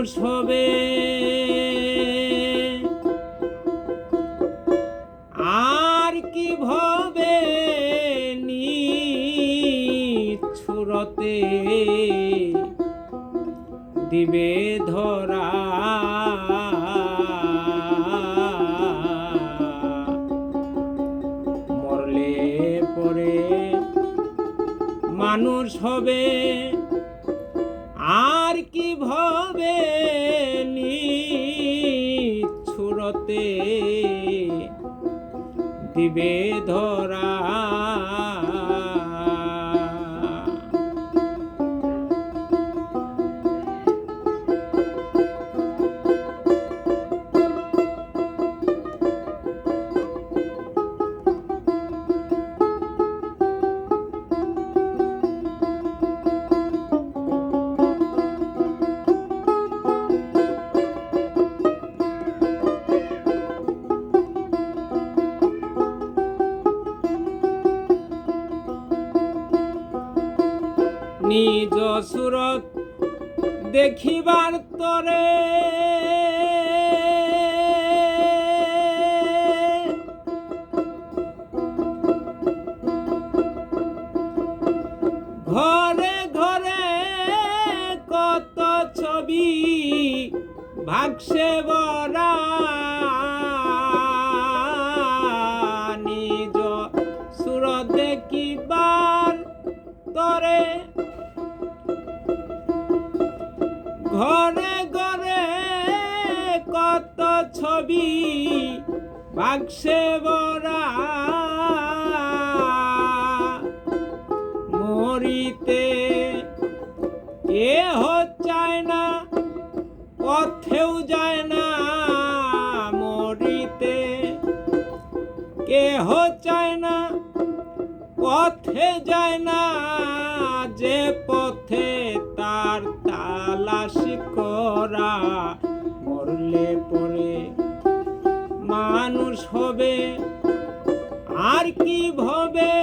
মানুষ হবে। আর কি ভবে ছুরতে দিবে ধরা। মরলে পরে মানুষ হবে। আর কি ভবে ছুরতে দিবে ধরা নিজ সুরত দেখিবার তরে। ছবি বাক্সে বরা মরিতে কেহ চায় না, পথেও যায় না। মরিতে কেহ চায় না, পথে যায় না। যে পথে হবে। আর কি ভবে?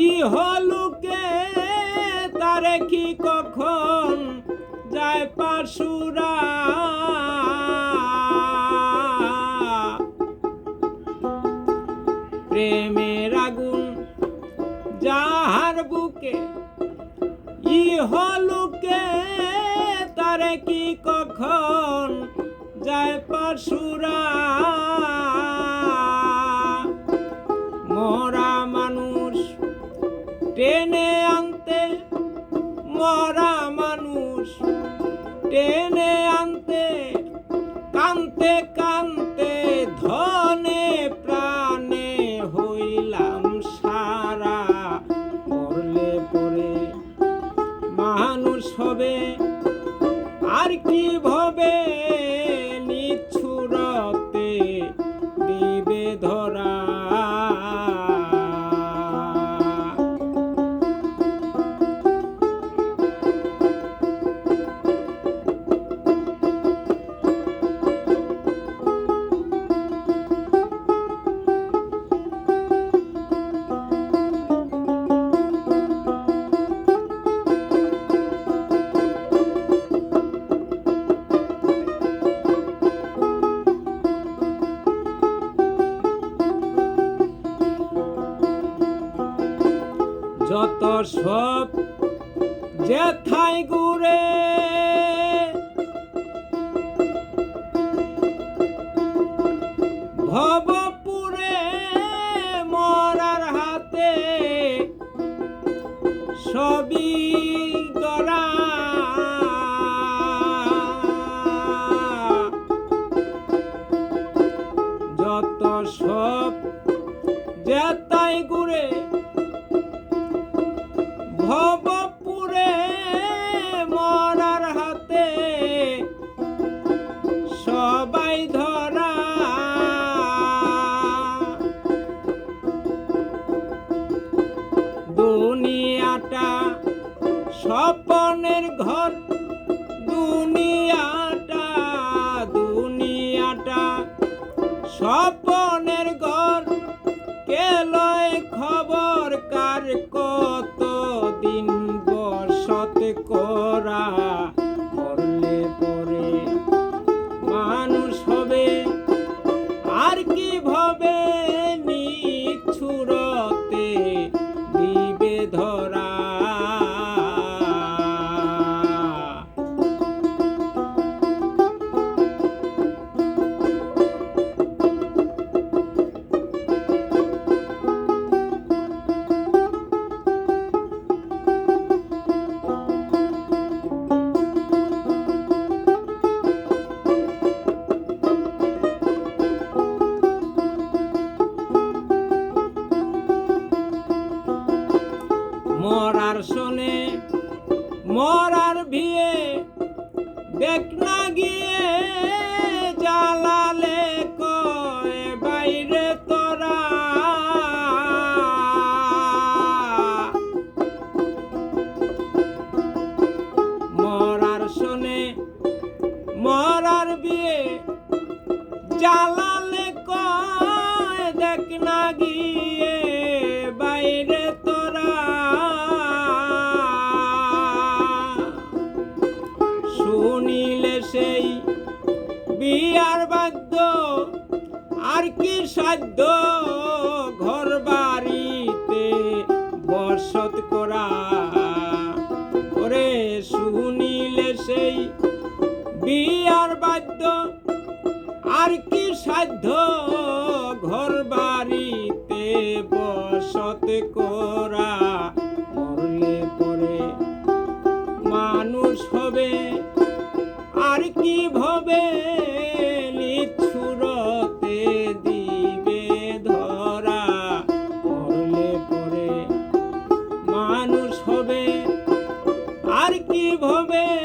ইহলুকে তারে কি কখন যায় পাশুরা প্রেমের আগুন যাহার বুকে ইহলুকে তারে কি কখন যায় পাশুরা টেনে আনতে মরা মানুষ টেনে যত সব যেথায় ঘুরে ভবপুরে মরার হাতে সবই ভবপুরে মরার হাতে সবাই ধরা। দুনিয়াটা স্বপনের ঘর মরার শোনে মরার বিয়ে দেখ না গিয়ে সাধ্য ঘর বাড়িতে বসত করা। ওরে শুনিলে সেই বিয়ার বাদ্য। আর কি সাধ্য ঘর বাড়িতে বসত করা? কীভাবে